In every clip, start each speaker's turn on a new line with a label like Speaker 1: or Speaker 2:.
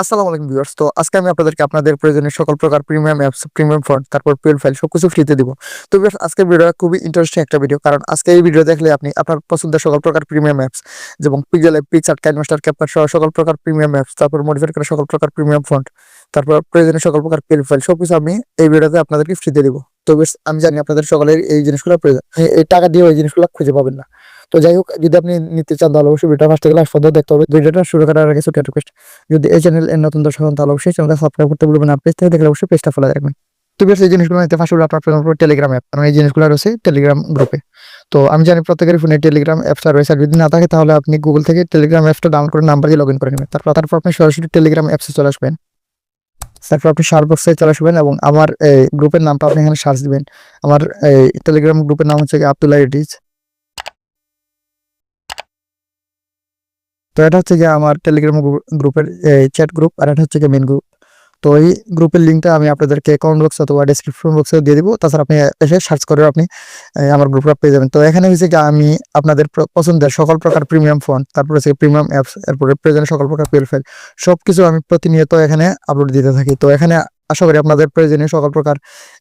Speaker 1: আসসালামু আলাইকুম ভিউয়ার্স। তো আজকে আমি আপনাদেরকে আপনাদের প্রয়োজনীয় সকল প্রকার প্রিমিয়াম অ্যাপস প্রিমিয়াম ফন্ট তারপর পিএল ফাইল সবকিছু ফ্রিতে দিব। তো ভিউয়ার্স আজকের ভিডিওটা খুবই ইন্টারেস্টিং একটা ভিডিও কারণ আজকে এই ভিডিও দেখলে আপনি আপনার পছন্দের সকল প্রকার প্রিমিয়াম অ্যাপস যেমন পিক্সেল পিকচার কাইনমাস্টার ক্যাপকাট সহ সকল প্রকার প্রিমিয়াম অ্যাপস তারপর মডিফাই করা সকল প্রকার প্রিমিয়াম ফন্ট তারপর প্রয়োজনীয় সকল প্রকার পিএল ফাইল সবকিছু আমি এই ভিডিওতে আপনাদেরকে ফ্রিতে দিব। তো বেশ আমি জানি আপনাদের সকলের এই জিনিসগুলো প্রয়োজন, এই টাকা দিয়ে ওই জিনিসগুলো খুঁজে পাবেন না। তো যাই হোক, যদি আপনি নিতে চান, তাহলে অবশ্যই ভিডিওটা ফার্স্ট থেকে লাস্ট পর্যন্ত দেখতে হবে। ভিডিওটা শুরু করার আগে ছোট রিকোয়েস্ট যদি এই চ্যানেল নতুন দর্শক হন, তাহলে অবশ্যই চ্যানেলটা সাবস্ক্রাইব করতে ভুলবেন না। পেজ থেকে দেখলে অবশ্যই পেজটা ফলো রাখবেন। তো বেশ এই জিনিসগুলো নিতে ফার্স্ট আপনার টেলিগ্রাম অ্যাপ কারণ এই জিনিসগুলো রয়েছে টেলিগ্রাম গ্রুপে তো আমি জানি প্রত্যেকের ফোনে টেলিগ্রাম অ্যাপসটা রয়েছে। আর যদি না থাকে, তাহলে আপনি গুগল থেকে টেলিগ্রাম অ্যাপটা ডাউনলোড করে নাম্বার দিয়ে লগ ইন করে নেবেন। তারপর তারপর আপনি সরাসরি টেলিগ্রাম অ্যাপসে চলে আসবেন। তারপর আপনি সার্চ বক্সে চলে আসবেন এবং আমার গ্রুপের নামটা আপনি এখানে সার্চ দিবেন। আমার টেলিগ্রাম গ্রুপের নাম হচ্ছে আব্দুল্লাহ এডিজ তো এটা হচ্ছে গিয়ে আমার টেলিগ্রাম গ্রুপের চ্যাট গ্রুপ আর এটা হচ্ছে গিয়ে মেন গ্রুপ তো এই গ্রুপের লিঙ্কটা আমি আপনাদেরকে কমেন্ট বক্স অথবা ডিসক্রিপশন বক্সে দিয়ে দিব। তাছাড়া আপনি এসে সার্চ করে আপনি আমার গ্রুপটা পেয়ে যাবেন। তো এখানে হচ্ছে কি আমি আপনাদের পছন্দের সকল প্রকার প্রিমিয়াম ফোন তারপরে হচ্ছে প্রিমিয়াম অ্যাপস এরপরে প্রয়োজনীয় সকল প্রকার পেল ফাইল সব কিছু আমি প্রতিনিয়ত এখানে আপলোড দিতে থাকি। তো এখানে আশা করি আপনাদের প্রয়োজনীয় সকল প্রকার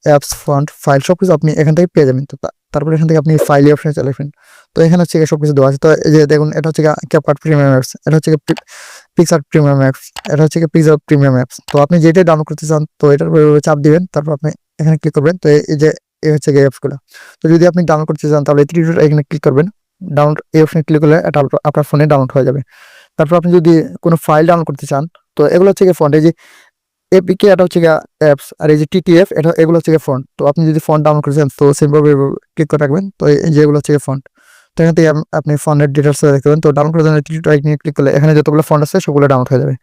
Speaker 1: অ্যাপস ফন্ট ফাইল সব কিছু আপনি এখান থেকে পেয়ে যাবেন। তো তারপরে এখান থেকে আপনি ফাইল অপশনে চলে আসবেন। তো এখানে হচ্ছে গিয়ে সবকিছু দেওয়া আছে। তো এই যে দেখুন, এটা হচ্ছে ক্যাপকাট প্রিমিয়াম অ্যাপস এটা হচ্ছে পিক্সার প্রিমিয়াম অ্যাপস এটা হচ্ছে পিক্সার প্রিমিয়াম অ্যাপস তো আপনি যেটাই ডাউনলোড করতে চান, তো এটার চাপ দিবেন, তারপর আপনি এখানে ক্লিক করবেন। তো এই যে, এই হচ্ছে গিয়ে অ্যাপসগুলো তো যদি আপনি ডাউনলোড করতে চান, তাহলে এখানে ক্লিক করবেন। ডাউনলোড এই অপশনে ক্লিক করলে এটা আপনার- ফোনে ডাউনলোড হয়ে যাবে। তারপর আপনি যদি কোনো ফাইল ডাউনলোড করতে চান, তো এগুলো হচ্ছে ফন্ট এই যে এপিকে এটা হচ্ছে গিয়ে অ্যাপস আর এই যে টিটিএফ এটা, এগুলো হচ্ছে ফন্ট তো আপনি যদি ফন্ট ডাউনলোড করতে চান, তো সিম্পলভাবে ক্লিক করে রাখবেন। তো এই যে এগুলো হচ্ছে তো এখান থেকে আপনি ফন্টের ডিটেলস দেখতে পাবেন তো ডাউনলোড করার জন্য টিটি নিয়ে ক্লিক করলে এখানে যতগুলো ফন্ট আছে সবগুলো ডাউনলোড হয়ে যাবে।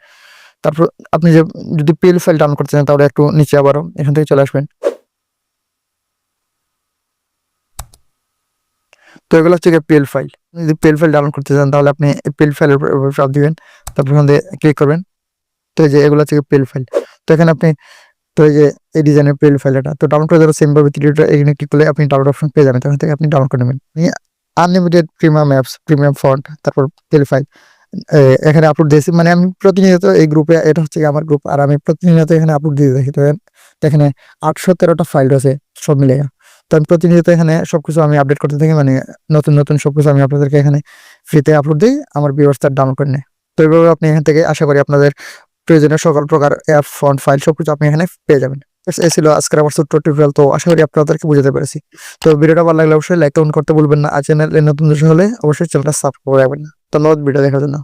Speaker 1: তারপর আপনি যে যদি পিএল ফাইল ডাউনলোড করতে চান তাহলে একটু নিচে আবারও এখান থেকে চলে আসবেন। তো এগুলো হচ্ছে পিএল ফাইল যদি পিএল ফাইল ডাউনলোড করতে চান তাহলে আপনি পিএল ফাইলের উপর চাপ দিবেন। তারপর ওখান থেকে ক্লিক করবেন। তো এই যে এগুলো হচ্ছে পিএল ফাইল তো এখানে আপনি তো এই যে এই ডিজাইনের পিএল ফাইল এটা তো ডাউনলোড করে দেওয়ার সেম ভাবে ত্রিটা এখানে ক্লিক করলে আপনি ডাউনলোড অপশন পেয়ে যাবেন। তখন থেকে আপনি ডাউনলোড করে নেবেন। Unlimited premium apps premium font তারপর পিএল ফাইল এখানে আপলোড দিয়েছি। মানে আমি প্রতিনিয়ত এই গ্রুপে এটা হচ্ছে আমার গ্রুপ আর আমি প্রতিনিয়ত এখানে আপলোড দিয়ে থাকি। তো এখানে- আটশো তেরোটা ফাইল রয়েছে সব মিলে তো আমি প্রতিনিয়ত এখানে সবকিছু আমি আপডেট করতে থাকি মানে নতুন নতুন সবকিছু আমি আপনাদেরকে এখানে ফ্রিতে আপলোড দিই, আমার ব্যবস্থা ডাউনলোড করে নেয়। তো এইভাবে আপনি এখান থেকে আশা করি আপনাদের প্রয়োজনীয় সকল প্রকার অ্যাপ ফন্ট ফাইল সবকিছু আপনি এখানে পেয়ে যাবেন। এই ছিল আজকের আমার ছোট্ট টিউটোরিয়াল তো আশা করি আপনাদেরকে বুঝাতে পেরেছি। তো ভিডিওটা ভালো লাগলে অবশ্যই লাইক কমেন্ট করতে ভুলবেন না। আর চ্যানেল নতুন দর্শক হলে অবশ্যই চ্যানেলটা সাবস্ক্রাইব করে রাখবেন ধন্যবাদ ভিডিও দেখার জন্য।